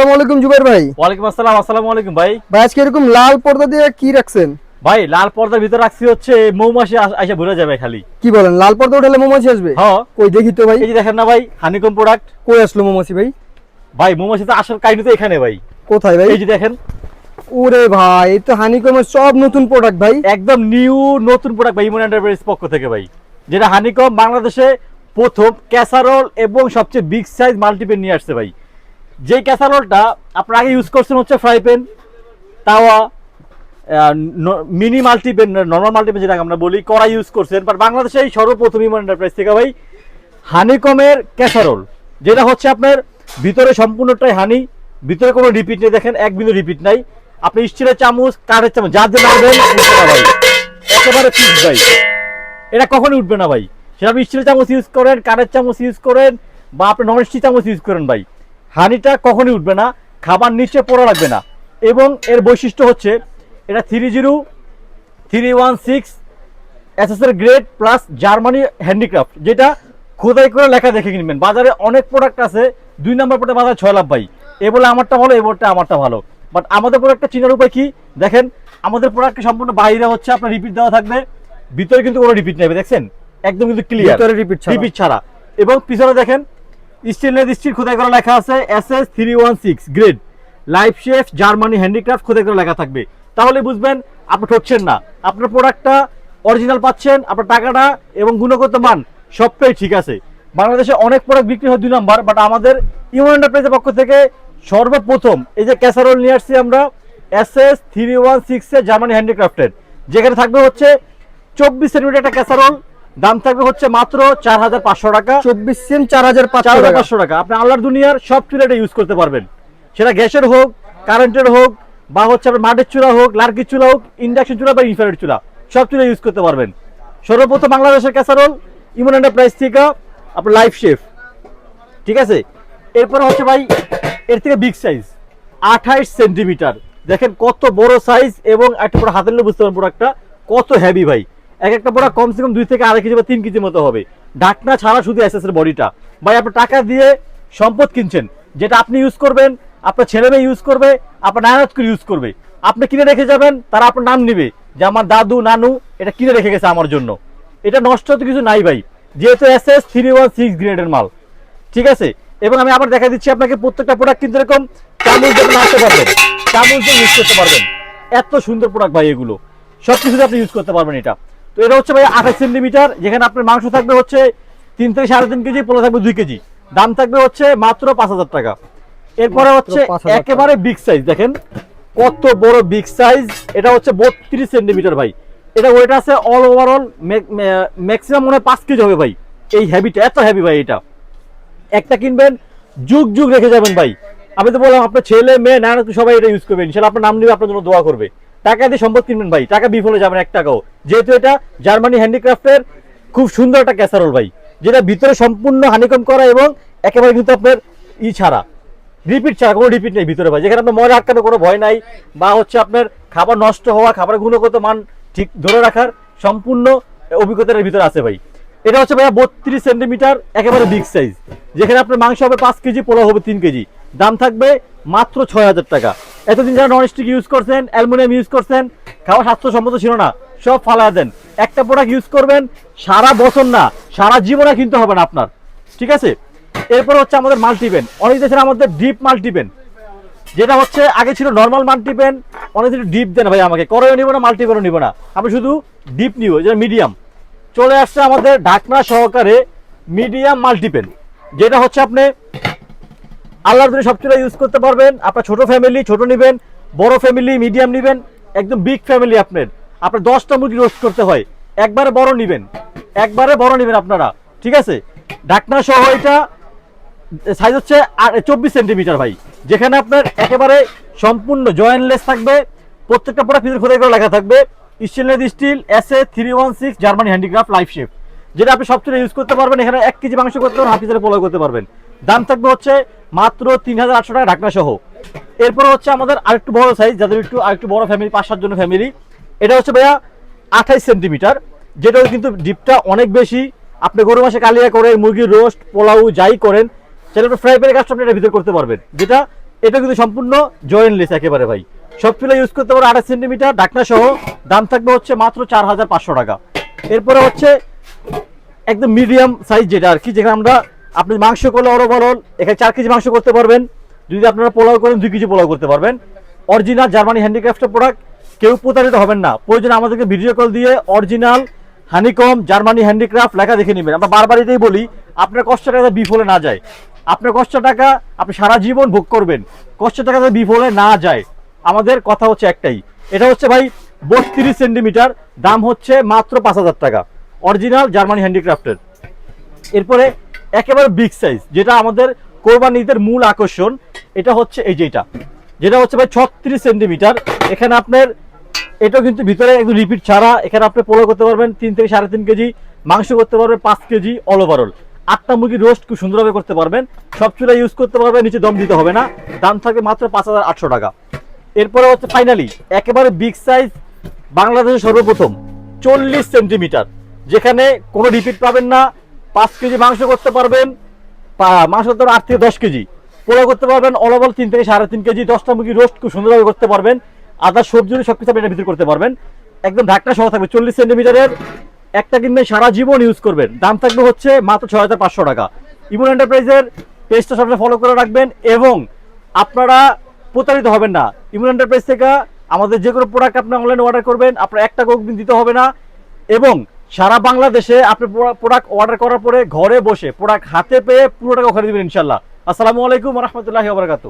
আসসালামু আলাইকুম জুবাইর ভাই। ওয়ালাইকুম আসসালাম আসসালামু আলাইকুম ভাই। ভাই আজকে এরকম লাল পর্দা দিয়ে কি রাখছেন? ভাই লাল পর্দার ভিতরে রাখছি হচ্ছে মৌমাছি আস- ঘুরে যাবে খালি। কি বলেন লাল পর্দা উঠালে মৌমাছি আসবে? হ্যাঁ। কই দেখি তো ভাই। এই দেখেন না ভাই হানিকম প্রোডাক্ট কই আসলো মৌমাছি ভাই? ভাই মৌমাছি তো কাহিনী তো এখানে ভাই। কোথায় ভাই? এই যে দেখেন। ওরে ভাই এই তো হানিকমের সব নতুন প্রোডাক্ট ভাই। একদম নিউ নতুন প্রোডাক্ট ভাই ইমন এন্টারপ্রাইজ পক্ষ থেকে ভাই। যেটা হানিকম বাংলাদেশে প্রথম ক্যাসারোল এবং সবচেয়ে বিগ সাইজ মাল্টিপেন নিয়ে আসছে ভাই। যে ক্যাসারোলটা আপনার আগে ইউজ করছেন হচ্ছে ফ্রাই প্যান তাওয়া মিনি মাল্টিপেন নর্মাল মাল্টিপেন যেটা আমরা বলি কড়া ইউজ করছেন। বাট বাংলাদেশে এই সর্বপ্রথম ইমন এন্টারপ্রাইজ থেকে ভাই হানিকমের ক্যাসারোল, যেটা হচ্ছে আপনার ভিতরে সম্পূর্ণটাই হানি ভিতরে কোনো রিপিট নেই, দেখেন এক বিন্দু রিপিট নাই। আপনি স্টিলের চামচ, কাঠের চামচ যা দিয়ে মারবেন ভাই একেবারে ফিক্স ভাই। এটা কখনই উঠবে না ভাই। সেটা আপনি স্টিলের চামচ ইউজ করেন, কাঠের চামচ ইউজ করেন, বা আপনি নন স্টিল চামচ ইউজ করেন ভাই। হানিটা কখনই উঠবে না খাবার নিচে পড়া লাগবে না। এবং এর বৈশিষ্ট্য হচ্ছে এটা three zero three one six এসএসএর grade plus Germany handicraft যেটা খোদাই করে লেখা দেখে কিনবেন। বাজারে অনেক প্রোডাক্ট আছে দুই নম্বর প্রোডাক্ট বাজারে ছয় লাভ ভাই। এ বলে আমারটা ভালো এ বলটা আমারটা ভালো। বাট আমাদের প্রোডাক্টটা চিনার উপায় কি? দেখেন আমাদের প্রোডাক্টটা সম্পূর্ণ বাইরে হচ্ছে আপনার রিপিট দেওয়া থাকবে। ভিতরে কিন্তু কোনো রিপিট নেবে দেখছেন? একদম কিন্তু ক্লিয়ার ছাড়া। রিপিট ছাড়া। এবং পিছনে দেখেন স্টেনলেস স্টিল খোদাই করা লেখা আছে S S three one six grade life chef Germany handicraft খোদাই করে লেখা থাকবে। তাহলে বুঝবেন, আপনি ঠকছেন না। আপনার প্রোডাক্টটা অরিজিনাল পাচ্ছেন, আপনার টাকাটা এবং গুণগত মান সবটাই ঠিক আছে। বাংলাদেশে অনেক প্রোডাক্ট বিক্রি হয় দুই নাম্বার বাট আমাদের ইউন এন্টারপ্রাইজের পক্ষ থেকে সর্বপ্রথম এই যে ক্যাসারোল নিয়ে আসছি আমরা এস এস থ্রি ওয়ান সিক্সে জার্মানি হ্যান্ডিক্রাফটের যেখানে থাকবে হচ্ছে চব্বিশ সেন্টিমিটার একটা ক্যাসারোল দাম থাকবে হচ্ছে মাত্র চার হাজার পাঁচশো টাকা। চব্বিশ সেম চার হাজার পাঁচশো হাজার টাকা পাঁচশো টাকা। আপনি আল্লাহর দুনিয়ার সব চুলা এটা ইউজ করতে পারবেন। সেটা গ্যাসের হোক কারেন্টের হোক বা হচ্ছে আপনার মাটির চুলা হোক লার্কির চুলা হোক ইন্ডাকশন চুলা বা ইনফ্রারেড চুলা সব চুলা ইউজ করতে পারবেন। সর্বপ্রথম বাংলাদেশের ক্যাসারোল ইমন এন্টারপ্রাইজ থেকে আপনার লাইফ শেফ ঠিক আছে? এরপরে হচ্ছে ভাই এর থেকে বিগ সাইজ আঠাইশ সেন্টিমিটার দেখেন কত বড় সাইজ এবং একটা পুরো হাতের নিয়ে বুঝতে পারেন প্রোডাক্টটা কত হেভি ভাই। এক একটা প্রোডাক্ট কমসে কম দুই থেকে আড়াই কেজি বা তিন কেজি মতো হবে। ঢাকনা ছাড়া শুধু এস এর বডিটা ভাই, আপনি টাকা দিয়ে সম্পদ কিনছেন, যেটা আপনি ইউজ করবেন, আপনার ছেলে মেয়ে ইউজ করবে, আপনার নানাত করে ইউজ করবে। আপনি কিনে রেখে যাবেন, তারা আপনার নাম নিবে যে আমার দাদু, নানু, এটা কিনে রেখে গেছে আমার জন্য। এটা নষ্ট হতে কিছু নাই ভাই, যেহেতু S S three one six গ্রেডের মাল। ঠিক আছে? এবং আমি আবার দেখা দিচ্ছি আপনাকে, প্রত্যেকটা প্রোডাক্ট কিন্তু এরকম চামচ দিয়ে নাড়তে পারবেন। চামচ দিয়ে ইউজ করতে পারবেন। এত সুন্দর প্রোডাক্ট ভাই এগুলো। সব কিছুতে আপনি ইউজ করতে পারবেন এটা। তো এটা হচ্ছে ভাই আঠাশ সেন্টিমিটার যেখানে আপনার মাংস থাকবে হচ্ছে তিন থেকে সাড়ে তিন কেজি পোলা থাকবে দুই কেজি। দাম থাকবে হচ্ছে মাত্র পাঁচ হাজার টাকা। এরপরে হচ্ছে একেবারে বিগ সাইজ দেখেন কত বড় বিগ সাইজ এটা হচ্ছে বত্রিশ সেন্টিমিটার ভাই। এটা ওয়েট আছে অল ওভারঅল ম্যাক্সিমাম মনে হয় পাঁচ কেজি হবে ভাই। এই হ্যাবিটা এত হ্যাভি ভাই এটা। একটা কিনবেন যুগ যুগ রেখে যাবেন ভাই। আমি তো বললাম আপনার ছেলে মেয়ে না সবাই এটা ইউজ করবেন ইনশাল্লাহ আপনার নাম নিবে আপনার জন্য দোয়া করবে। টাকা দিয়ে সম্পদ কিনবেন ভাই, টাকা বিফলে যাবেন এক টাকাও। যেহেতু এটা জার্মানি হ্যান্ডিক্রাফটের খুব সুন্দর একটা ক্যাসারোল ভাই, যেটা ভিতরে সম্পূর্ণ হানিকম করা এবং একেবারে কিন্তু আপনার ই ছাড়া রিপিট ছাড়া, কোনো রিপিট নেই ভিতরে ভাই। যেখানে আপনার ময়লা আটকানোর কোনো ভয় নাই, বা হচ্ছে আপনার খাবার নষ্ট হওয়া খাবারের গুণগত মান ঠিক ধরে রাখার সম্পূর্ণ অভিজ্ঞতার ভিতরে আছে ভাই। এটা হচ্ছে ভাইয়া বত্রিশ সেন্টিমিটার একেবারে বিগ সাইজ যেখানে আপনার মাংস হবে পাঁচ কেজি, পোলাও হবে তিন কেজি। দাম থাকবে মাত্র ছয় হাজার টাকা। এতদিন যারা নন স্টিক ইউজ করছেন অ্যালুমিনিয়াম ইউজ করছেন, খাওয়া স্বাস্থ্যসম্মত ছিল না, সব ফালা দেন। একটা প্রোডাক্ট ইউজ করবেন, সারা বছর না, সারা জীবনে কিনতে হবে না আপনার। ঠিক আছে? এরপর হচ্ছে আমাদের মাল্টিপেন অনেক দেশের আমাদের ডিপ মাল্টিপেন যেটা হচ্ছে, আগে ছিল নর্মাল মাল্টিপেন অনেক কিছু ডিপ দেন, ভাই আমাকে। করেও নিব না মাল্টিপেনও নিব না। আমি শুধু ডিপ নিব যেটা মিডিয়াম চলে আসছে আমাদের ঢাকনা সহকারে মিডিয়াম মাল্টিপেন যেটা হচ্ছে আপনি আল্লাহর দিনে সবচেয়ে ইউজ করতে পারবেন। আপনার ছোট ফ্যামিলি ছোট নেবেন, বড় ফ্যামিলি মিডিয়াম নেবেন, একদম বিগ ফ্যামিলি আপনার। আপনার দশটা মুরগি রোস্ট করতে হয়। একবারে বড় নেবেন। একবারে বড় নেবেন আপনারা। ঠিক আছে? ঢাকনা সহ এটা সাইজ হচ্ছে চব্বিশ সেন্টিমিটার ভাই। যেখানে আপনার একেবারে সম্পূর্ণ জয়েন্টলেস থাকবে। প্রত্যেকটা প্রোডাক্ট ভিতরে খোদাই করে লেখা থাকবে। Stainless steel S A three one six Germany handicraft life shape যেটা আপনি সবচেয়ে ইউজ করতে পারবেন। এখানে এক কেজি মাংস করতে পারবেন, হাফ পোলাও করতে পারবেন। দাম থাকবে হচ্ছে মাত্র তিন হাজার আটশো টাকা ঢাকনা সহ। এরপর হচ্ছে আমাদের আরেকটু বড় সাইজ যাদের একটু, আরেকটু বড় ফ্যামিলি পাঁচ সাতজন ফ্যামিলি এটা হচ্ছে ভাইয়া আঠাইশ সেন্টিমিটার যেটা কিন্তু ডিপটা অনেক বেশি। আপনি গরু, মাসে কালিয়া করেন, মুরগির রোস্ট পোলাও, যাই করেন, সেটা ফ্রাই প্যানের কাজটা আপনি এটার ভিতরে করতে পারবেন। যেটা, এটা কিন্তু সম্পূর্ণ জয়েন্টলেস একেবারে ভাই। সব চুলা ইউজ করতে পারো আঠাশ সেন্টিমিটার ডাকনা সহ। দাম থাকবে হচ্ছে মাত্র চার হাজার পাঁচশো টাকা। এরপরে হচ্ছে একদম মিডিয়াম সাইজ যেটা আর কি, যেখানে আমরা আপনি মাংস করলে অরো বরল এখানে চার কেজি মাংস করতে পারবেন। যদি আপনারা পোলাও করেন, দুই কেজি পোলাও করতে পারবেন। অরিজিনাল জার্মানি হ্যান্ডিক্রাফটের প্রোডাক্ট কেউ প্রতারিত হবেন না। প্রয়োজন আমাদেরকে ভিডিও কল দিয়ে অরিজিনাল হানিকম জার্মানি হ্যান্ডিক্রাফট লেখা দেখে নেবেন। আমরা বারবার এটাই বলি, আপনার কষ্ট টাকা বিফলে না যায়। আপনার কষ্ট টাকা আপনি সারা জীবন ভোগ করবেন। কষ্ট টাকা বিফলে না যায়। আমাদের কথা হচ্ছে একটাই। এটা হচ্ছে ভাই, বত্রিশ সেন্টিমিটার দাম হচ্ছে মাত্র পাঁচ হাজার টাকা। অরিজিনাল জার্মানি হ্যান্ডিক্রাফটের এরপরে একেবারে বিগ সাইজ যেটা আমাদের কোরবান ঈদের মূল আকর্ষণ, এটা হচ্ছে এই যে এটা। যেটা হচ্ছে ভাই ছত্রিশ সেন্টিমিটার, এখানে আপনার এটা কিন্তু ভিতরে একদম রিপিট ছাড়া, এখানে আপনি পোলো করতে পারবেন তিন থেকে সাড়ে তিন কেজি, মাংস করতে পারবেন পাঁচ কেজি অল ওভারঅল আটটা মুরগি রোস্ট খুব সুন্দরভাবে করতে পারবেন, সব চুলা ইউজ করতে পারবেন, নিচে দম দিতে হবে না, দাম থাকবে মাত্র পাঁচ হাজার আটশো টাকা। এরপরে হচ্ছে ফাইনালি একেবারে বিগ সাইজ বাংলাদেশের সর্বপ্রথম, চল্লিশ সেন্টিমিটার, যেখানে কোনো রিপিট পাবেন না পাঁচ কেজি মাংস করতে পারবেন মাংস পারবেন আট থেকে দশ কেজি। পোলাও করতে পারবেন অলবল তিন থেকে সাড়ে তিন কেজি, দশটা মুরগি রোস্ট খুব সুন্দরভাবে করতে পারবেন। আদার সবজি সব কিছু আপনি ভিতরে করতে পারবেন। একদম ঢাকনা সহ থাকবে, চল্লিশ সেন্টিমিটারের। একটা কিনবেন, সারা জীবন ইউজ করবেন। দাম থাকবে হচ্ছে মাত্র ছয় হাজার পাঁচশো টাকা। ইমন এন্টারপ্রাইজের পেজটা সবসময় ফলো করে রাখবেন এবং আপনারা প্রতারিত হবেন না। ইমন এন্টারপ্রাইজ থেকে আমাদের যে কোনো প্রোডাক্ট আপনি অনলাইনে অর্ডার করবেন, আপনার একটা অগ্রিম দিতে হবে না। এবং সারা বাংলাদেশে আপনি প্রোডাক্ট অর্ডার করার পরে ঘরে বসে প্রোডাক্ট হাতে পেয়ে পুরো টাকা ওখানে দেবেন ইনশাল্লাহ আসসালামু আলাইকুম রহমতুল্লাহ ওবরাকাতু